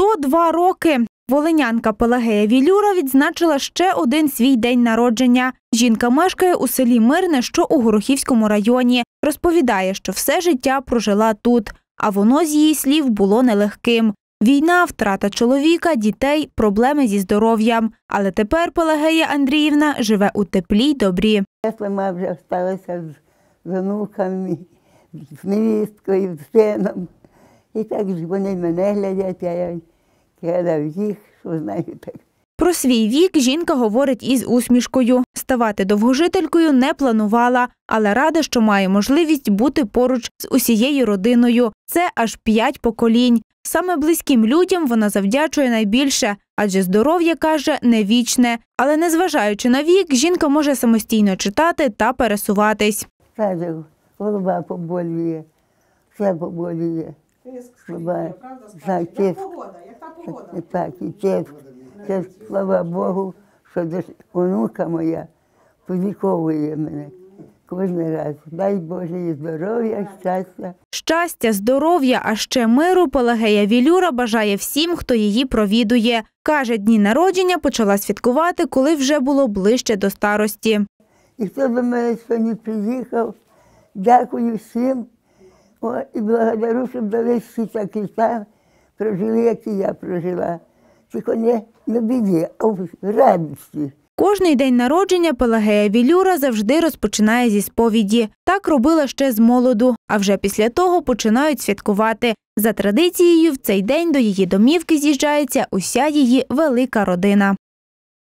102 роки. Волинянка Пелагея Вілюра відзначила ще один свій день народження. Жінка мешкає у селі Мирне, що у Горохівському районі. Розповідає, що все життя прожила тут, а воно з її слів було нелегким. Війна, втрата чоловіка, дітей, проблеми зі здоров'ям. Але тепер Пелагея Андріївна живе у теплі й добрі. Я сама вже залишилася з онуками, з невісткою, з сином. І так ж вони мене глядять, а я глядав їх, що знаю так. Про свій вік жінка говорить із усмішкою. Ставати довгожителькою не планувала, але рада, що має можливість бути поруч з усією родиною. Це аж п'ять поколінь. Саме близьким людям вона завдячує найбільше, адже здоров'я каже не вічне. Але незважаючи на вік, жінка може самостійно читати та пересуватись. Каже, голова поболює, все поболює. Тиск. І Так, і тиск. Це, слава Богу, що онука моя повіковує мене кожен раз. Дай Боже їй здоров'я, щастя. Щастя, здоров'я, а ще миру Пелагея Вілюра бажає всім, хто її провідує. Каже, дні народження почала святкувати, коли вже було ближче до старості. І хто до мене сьогодні приїхав, дякую всім. О, і благодарю, щоб дали всі там прожили, як і я прожила. Тільки не на біді, а в радості. Кожний день народження Пелагея Вілюра завжди розпочинає зі сповіді. Так робила ще з молоду, а вже після того починають святкувати. За традицією, в цей день до її домівки з'їжджається уся її велика родина.